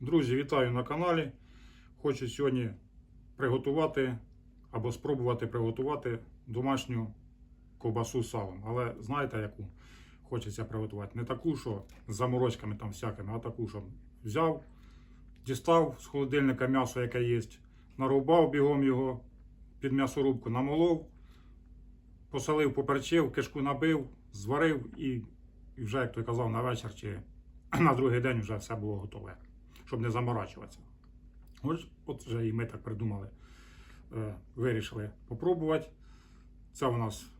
Друзі, вітаю на каналі. Хочу сьогодні приготувати або спробувати приготувати домашню ковбасу з салом. Але знаєте, яку хочеться приготувати? Не таку, що з заморочками там всякими, а таку, що взяв, дістав з холодильника м'ясо, яке є, нарубав бігом його під м'ясорубку, намолов, посолив, поперчив, кишку набив, зварив і, і вже, як той казав, на вечір чи на другий день вже все було готове, щоб не заморачуватися. Ось от вже і ми так придумали, е, вирішили попробувати. Це у нас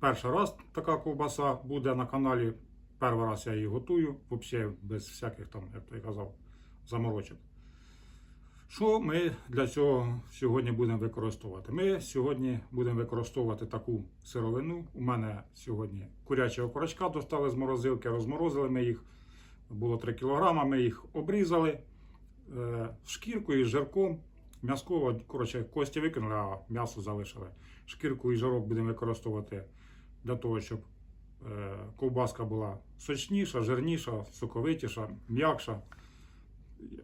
перший раз така ковбаса буде на каналі. Перший раз я її готую, взагалі без всяких там, як той казав, заморочок. Що ми для цього сьогодні будемо використовувати? Ми сьогодні будемо використовувати таку сировину. У мене сьогодні курячого корочка достали з морозилки, розморозили ми їх. Було 3 кг, ми їх обрізали е, шкіркою і жирком. М'язково, коротше, кості викинули, а м'ясо залишили. Шкірку і жирок будемо використовувати для того, щоб е, ковбаска була сочніша, жирніша, соковитіша, м'якша.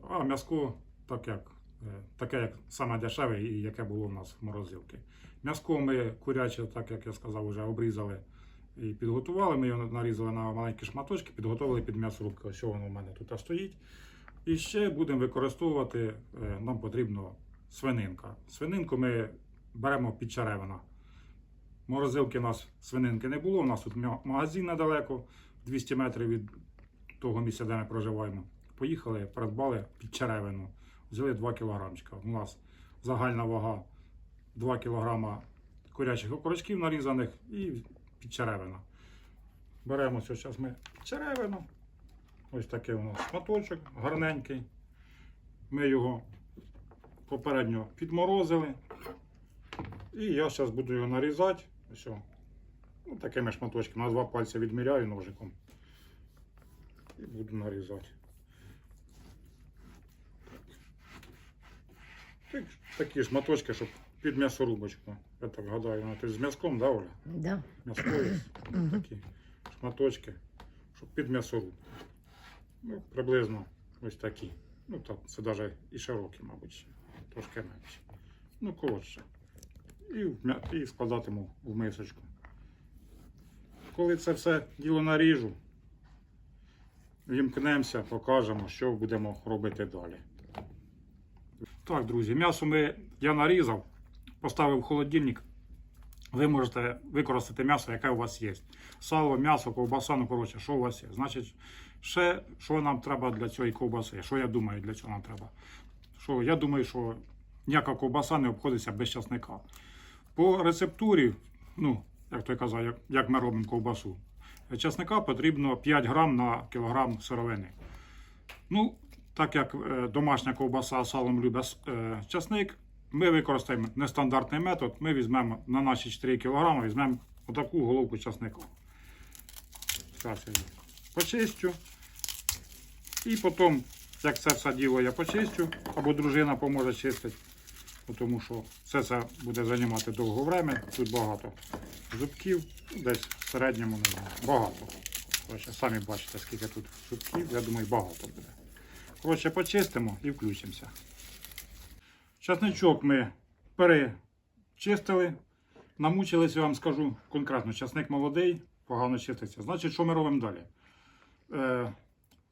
А м'яско так як, е, таке, як саме дешеве і яке було у нас в морозилці. М'яско ми куряче, так як я сказав, вже обрізали і підготували. Ми його нарізали на маленькі шматочки, підготували під м'ясорубку. Ось воно у мене тут стоїть. І ще будемо використовувати, е, нам потрібно свининка. Свининку ми беремо під черевина. Морозилки у нас свининки не було. У нас тут магазин недалеко, 200 метрів від того місця, де ми проживаємо. Поїхали, придбали під черевину. Взяли 2 кілограмчика. У нас загальна вага 2 кілограма курячих окорочків нарізаних і черевина. Беремо зараз ми черевину. Ось такий у нас шматочок, гарненький. Ми його попередньо підморозили. І я зараз буду його нарізати. Ось, ну, такими шматочками. На два пальці відміряю ножиком. І буду нарізати. Так, такі шматочки, щоб під м'ясорубочку. Я так гадаю, ну, ти з м'язком, да, Оля? Да. м'яскові такі шматочки, щоб під м'ясорубку. Ну, приблизно ось такі. Ну, так, це навіть і широкі, мабуть, ще, трошки менше. Ну, коротше. І, в м'я- і складатиму в мисочку. Коли це все діло наріжу, вімкнемося, покажемо, що будемо робити далі. Так, друзі, м'ясо ми, я нарізав, поставив в холодильник. Ви можете використати м'ясо, яке у вас є. Сало, м'ясо, ковбаса, ну коротше, що у вас є. Значить, ще що нам треба для цієї ковбаси? Що я думаю, для цього нам треба? Що я думаю, що ніяка ковбаса не обходиться без часника. По рецептурі, ну, як той казав, як, як ми робимо ковбасу, часника потрібно 5 грам на кілограм сировини. Ну, так як е, домашня ковбаса салом любить е, часник, ми використаємо нестандартний метод. Ми візьмемо на наші 4 кг, візьмемо отаку головку часника. Зараз я почистю. І потім, як це все діло я почистю, або дружина поможе чистити, тому що все це буде займати довго время. Тут багато зубків, десь в середньому не знаю, багато. Коротше, самі бачите, скільки тут зубків, я думаю, багато буде. Коротше, почистимо і включимося. Часничок ми перечистили. Намучилися, вам скажу конкретно, часник молодий, погано чиститься. Значить, що ми робимо далі? Е,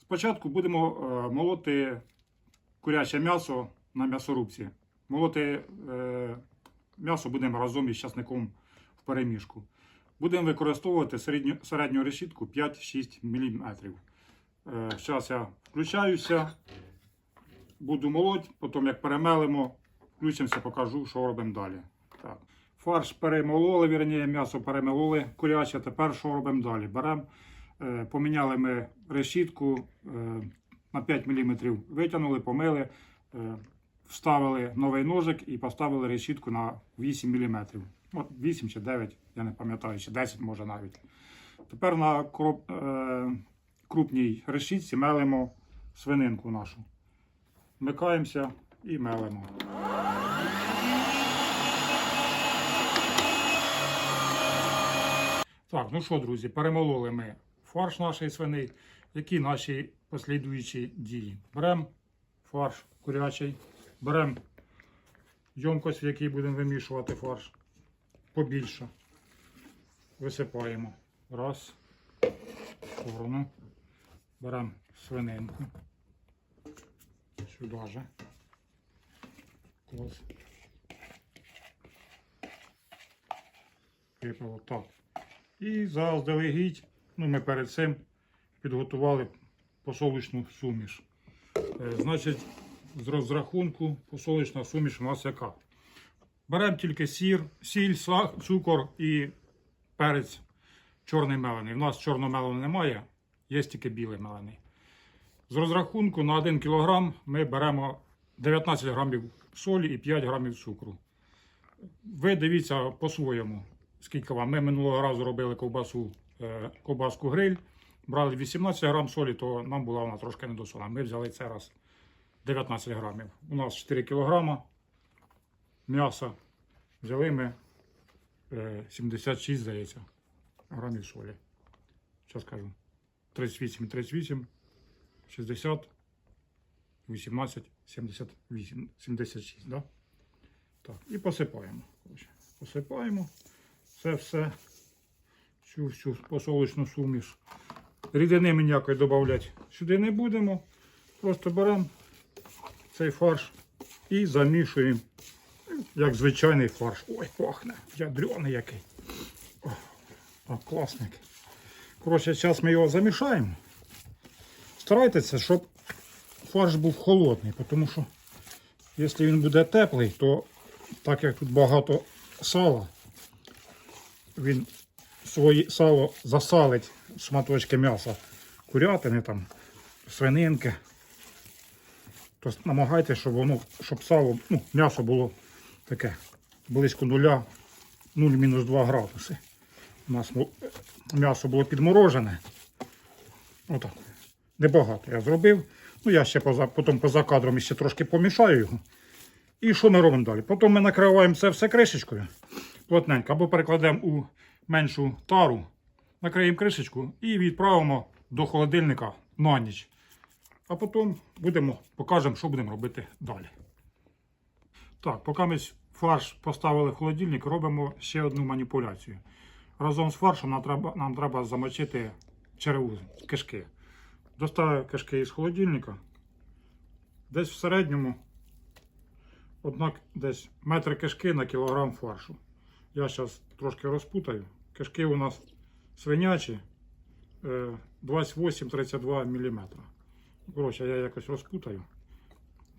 спочатку будемо е, молоти куряче м'ясо на м'ясорубці. Молоти е, м'ясо будемо разом із часником в перемішку. Будемо використовувати середню, середню решітку 5-6 мм. Зараз я включаюся, буду молоть, потім як перемелимо, включимося, покажу, що робимо далі. Так. Фарш перемололи, вірніше, м'ясо перемололи куряче. Тепер що робимо далі? Беремо, е, поміняли ми решітку е, на 5 мм, витягнули, помили, е, вставили новий ножик і поставили решітку на 8 мм. От 8 чи 9, я не пам'ятаю, чи 10 може навіть. Тепер на кроп, е, крупній решітці мелимо свининку нашу. Вмикаємося і мелимо. Так, ну що, друзі, перемололи ми фарш нашої свини. Які наші послідуючі дії? Беремо фарш курячий. Беремо ємкость, в якій будемо вимішувати фарш. Побільше. Висипаємо. Раз. Сторону. Беремо свининку. Сюди же. Клас. Випало так. І заздалегідь, ну ми перед цим підготували посолочну суміш. Е, Значить, з розрахунку посолочна суміш у нас яка? Беремо тільки сір, сіль, цукор і перець чорний мелений. У нас чорного чорномелений немає, є тільки білий мелений. З розрахунку на 1 кг ми беремо 19 грамів солі і 5 грамів цукру. Ви дивіться по-своєму, скільки вам. Ми минулого разу робили ковбасу, е, ковбаску гриль. Брали 18 грам солі, то нам була вона трошки недосолена. Ми взяли це раз 19 грамів. У нас 4 кілограма м'яса. Взяли ми е, 76, здається, грамів солі. Зараз кажу. 38, 38, 60, 18, 78, 76, да? Так, і посипаємо. Посипаємо це все, цю всю посолочну суміш. Рідини ми ніякої додати сюди не будемо. Просто беремо цей фарш і замішуємо, як звичайний фарш. Ой, пахне, ядрений який. О, так, класний. Коротше, зараз ми його замішаємо. Старайтеся, щоб фарш був холодний, тому що якщо він буде теплий, то так як тут багато сала, він своє сало засалить шматочки м'яса курятини, там, свининки. То намагайтеся, щоб воно, щоб сало, ну, м'ясо було таке близько нуля, 0-2 градуси. У нас м'ясо було підморожене. Отак. Небагато я зробив. Ну, я ще поза, потім поза кадром ще трошки помішаю його. І що ми робимо далі? Потім ми накриваємо це все кришечкою плотненько, або перекладемо у меншу тару, накриємо кришечку і відправимо до холодильника на ніч. А потім будемо, покажемо, що будемо робити далі. Так, поки ми фарш поставили в холодильник, робимо ще одну маніпуляцію. Разом з фаршем нам треба, нам треба замочити череву, кишки. Доставив кишки із холодильника. Десь в середньому однак десь метр кишки на кілограм фаршу. Я зараз трошки розпутаю. Кишки у нас свинячі е, 28-32 мм. Коротше, я якось розпутаю.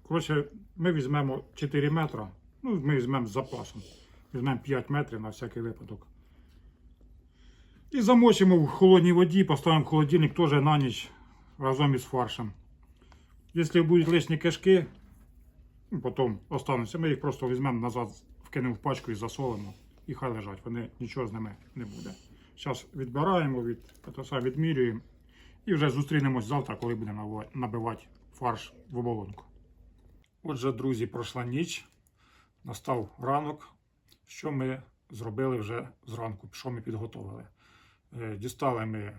Коротше, ми візьмемо 4 метри. Ну, ми візьмемо з запасом. Візьмемо 5 метрів на всякий випадок. І замочимо в холодній воді, поставимо в холодильник теж на ніч разом із фаршем. Якщо будуть лишні кишки, ну, потім остануться, ми їх просто візьмемо назад, вкинемо в пачку і засолимо. І хай лежать, вони нічого з ними не буде. Зараз відбираємо, від, відмірюємо і вже зустрінемось завтра, коли будемо набивати фарш в оболонку. Отже, друзі, пройшла ніч, настав ранок. Що ми зробили вже зранку? Що ми підготовили? Е, Дістали ми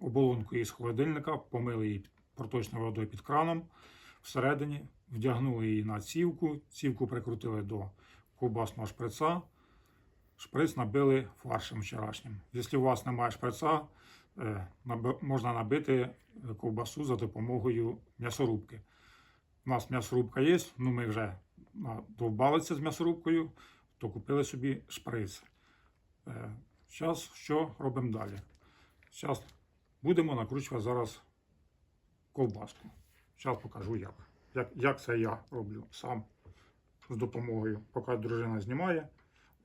оболонку із холодильника, помили її проточною водою під краном всередині, вдягнули її на цівку, цівку прикрутили до ковбасного шприца. Шприц набили фаршем вчорашнім. Якщо у вас немає шприца, е, можна набити е, ковбасу за допомогою м'ясорубки. У нас м'ясорубка є, ну ми вже довбалися з м'ясорубкою, то купили собі шприц. Зараз що робимо далі? Зараз будемо накручувати зараз ковбаску. Зараз покажу як. як. Як це я роблю сам з допомогою. Поки дружина знімає,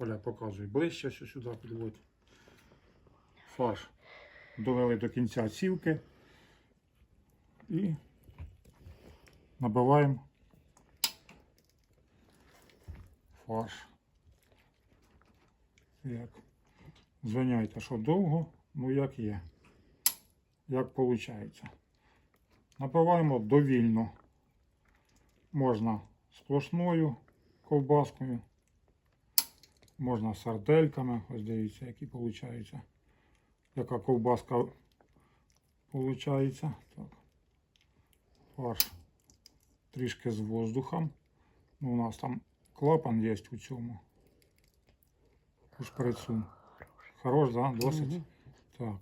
Оля показує ближче, що сюди підводь. Фарш довели до кінця цівки і набиваємо фарш. Як? Звиняйте, що довго, ну як є. Як виходить. Набиваємо довільно. Можна сплошною ковбаскою. Можна сардельками. Ось дивіться, які виходить. Яка ковбаска виходить. Так. Фарш трішки з воздухом. Ну, у нас там клапан є у цьому. У шприцу. Хорош, да? Досить? Мгм. Так.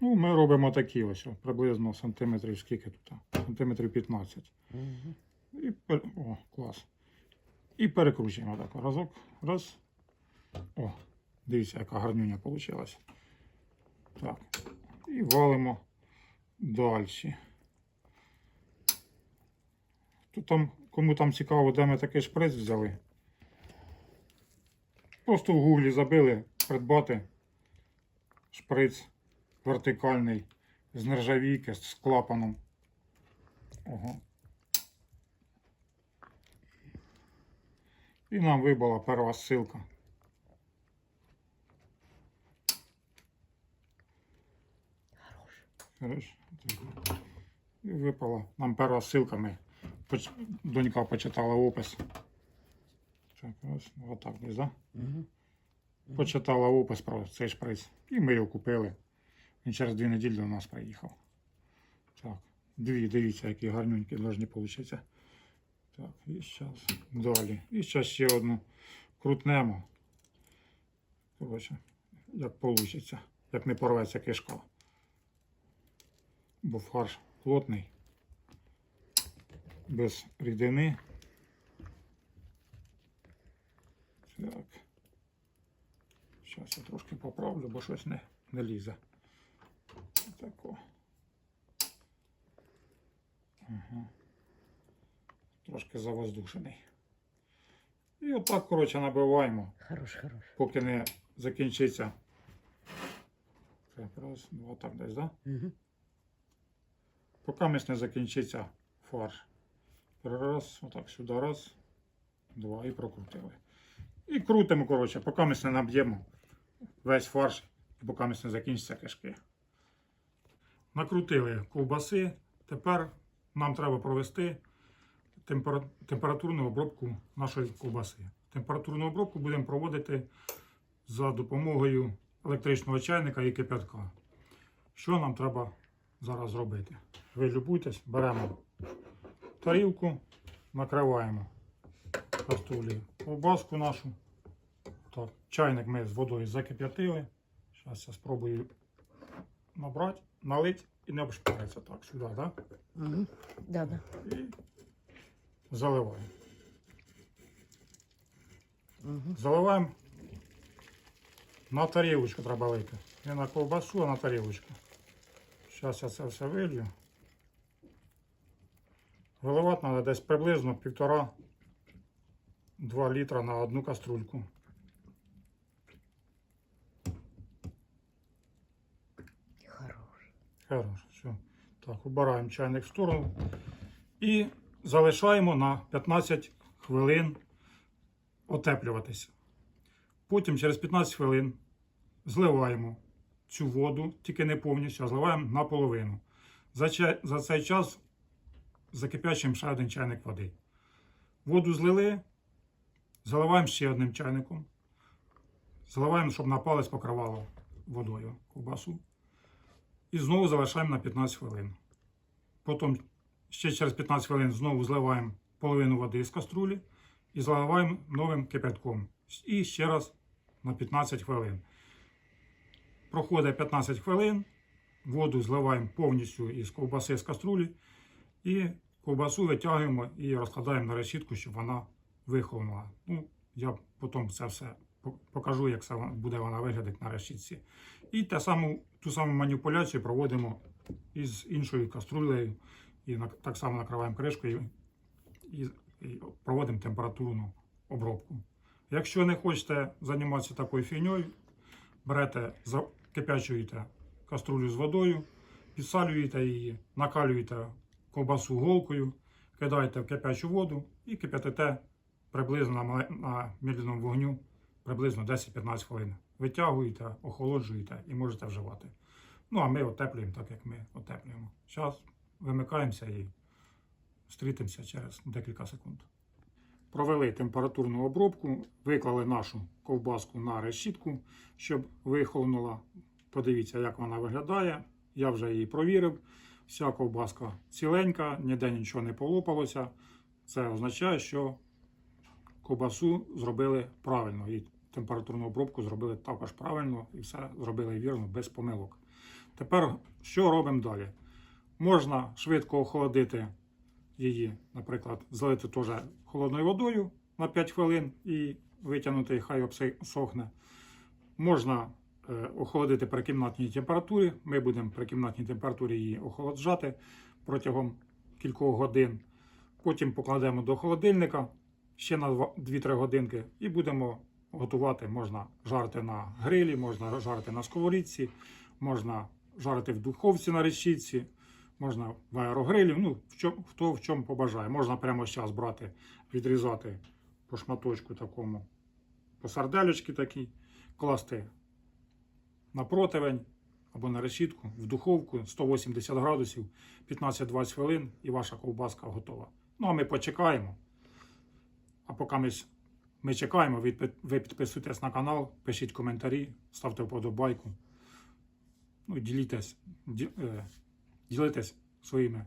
Ну, ми робимо такі ось, приблизно сантиметрів скільки тут? Сантиметрів 15. Мгм. І пер... О, клас. І перекручуємо так. Разок. Раз. О, дивіться, яка гарнюня вийшла. Так. І валимо далі. Тут там, кому там цікаво, де ми такий шприц взяли. Просто в гуглі забили придбати шприц вертикальний з нержавійки з клапаном. Ого. І нам вибула перша ссылка. Хорош. Хорош. І випала нам перша ссылка. Ми. Донька почитала опис. Так, ну, отак десь, да? Мгм. Почитала опис про цей шприц. І ми його купили. Він через дві неділі до нас приїхав. Так, дві, дивіться, які гарненькі должні получиться. Так, і зараз далі. І зараз ще одну крутнемо. Коротше, як вийде, як не порветься кишка. Бо фарш плотний, без рідини. Так. Зараз я трошки поправлю, бо щось не, не лізе. Тако. Ага. Трошки завоздушений. І отак, коротше, набиваємо, Хорош, хорош. поки не закінчиться. Так, раз, два, так десь, да? Мгм. Поки мись не закінчиться фарш. Раз, отак сюди, раз, два і прокрутили. І крутимо, коротше, поки ми не наб'ємо весь фарш, і поки ми не закінчаться кишки. Накрутили ковбаси. Тепер нам треба провести темпера- температурну обробку нашої ковбаси. Температурну обробку будемо проводити за допомогою електричного чайника і кипятка. Що нам треба зараз зробити? Ви любуйтесь, беремо тарілку, накриваємо каструлі ковбаску нашу. Так, чайник ми з водою закип'ятили. Зараз я спробую набрати, налити і не обшпариться. Так, сюди, так? Мгм. Да, да. І заливаємо. Мгм. Заливаємо на тарілочку треба лити. Не на ковбасу, а на тарілочку. Зараз я це все вилью. Виливати треба десь приблизно 1,5-2 літра на одну каструльку. Хорош. Хорошо, все. Так, убираємо чайник в сторону і залишаємо на 15 хвилин отеплюватися. Потім через 15 хвилин зливаємо цю воду, тільки не повністю, а зливаємо наполовину. За, за цей час закипячуємо ще один чайник води. Воду злили, заливаємо ще одним чайником. Заливаємо, щоб на палець покривало водою ковбасу. І знову залишаємо на 15 хвилин. Потім ще через 15 хвилин знову зливаємо половину води з каструлі і заливаємо новим кипятком. І ще раз на 15 хвилин. Проходить 15 хвилин, воду зливаємо повністю із ковбаси з каструлі. І ковбасу витягуємо і розкладаємо на решітку, щоб вона вихолонула. Ну, я потім це все покажу, як це буде вона виглядати на решітці. І те саму, ту саму маніпуляцію проводимо із іншою каструлею. І так само накриваємо кришкою і, і проводимо температурну обробку. Якщо не хочете займатися такою фігньою, берете, закипячуєте каструлю з водою, підсалюєте її, накалюєте ковбасу голкою, кидаєте в кипячу воду і кип'ятите приблизно на, медленному вогню приблизно 10-15 хвилин. Витягуєте, охолоджуєте і можете вживати. Ну, а ми отеплюємо так, як ми отеплюємо. Зараз вимикаємося і зустрітимося через декілька секунд. Провели температурну обробку, виклали нашу ковбаску на решітку, щоб вихолонула. Подивіться, як вона виглядає. Я вже її провірив. Вся ковбаска ціленька, ніде нічого не полопалося. Це означає, що ковбасу зробили правильно. І температурну обробку зробили також правильно, і все зробили вірно, без помилок. Тепер що робимо далі? Можна швидко охолодити її, наприклад, залити теж холодною водою на 5 хвилин і витягнути, хай обсохне. Можна охолодити при кімнатній температурі. Ми будемо при кімнатній температурі її охолоджати протягом кількох годин. Потім покладемо до холодильника ще на 2-3 годинки і будемо готувати. Можна жарити на грилі, можна жарити на сковорідці, можна жарити в духовці на решітці, можна в аерогрилі. Ну, в чому, хто в чому побажає. Можна прямо зараз брати, відрізати по шматочку такому, по сардельочки такій, класти на противень або на решітку в духовку 180 градусів 15-20 хвилин і ваша ковбаска готова. Ну а ми почекаємо. А поки ми, ми чекаємо, ви, підписуйтесь на канал, пишіть коментарі, ставте вподобайку. Ну, ділітесь, ді, ділитесь своїми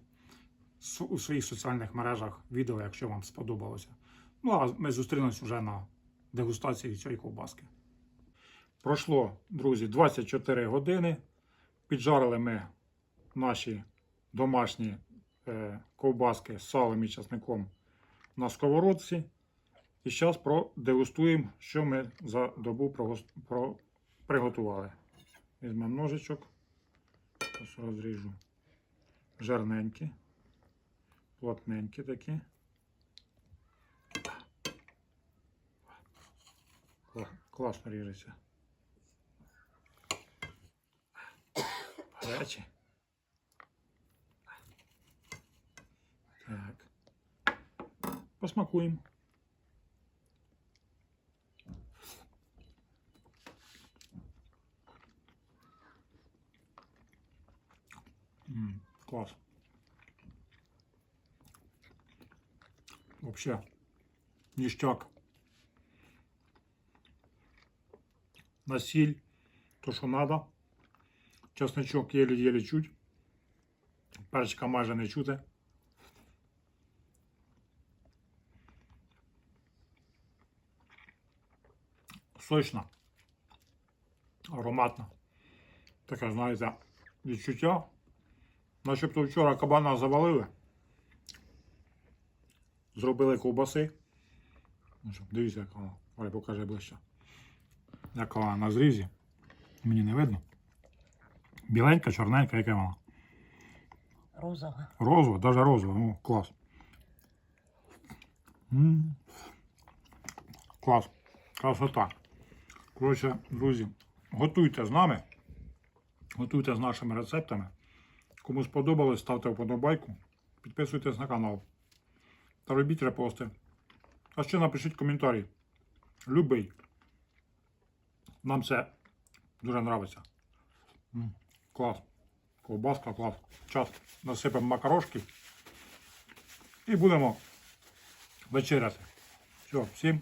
у своїх соціальних мережах відео, якщо вам сподобалося. Ну а ми зустрінемось вже на дегустації цієї ковбаски. Пройшло, друзі, 24 години. Піджарили ми наші домашні е, ковбаски з салом і часником на сковородці. І зараз продегустуємо, що ми за добу прогос- про, приготували. Візьмемо ножичок, розріжу жирненькі, плотненькі такі. Класно ріжеться. Гарячі. Так. Посмакуємо. М, класс. Вообще, ништяк. На сіль, то, що надо. Чесночок єлі-єлі чуть. Перчика майже не чути. Сочно. Ароматно. Таке, знаєте, відчуття. Начебто вчора кабана завалили. Зробили ковбаси. Ну Дивіться, яка вона. Оля, покажи ближче. Яка вона на зрізі. Мені не видно. Біленька, чорненька, яка вона. Розова. Розова, даже розова, ну клас. М. Клас. Красота. Коротше, друзі, готуйте з нами. Готуйте з нашими рецептами. Кому сподобалось, ставте вподобайку. Підписуйтесь на канал. Та робіть репости. А ще напишіть коментарі. Любий. Нам це дуже подобається. Клас. Ковбаска, клас. Час насипемо макарошки. І будемо вечеряти. Все, всім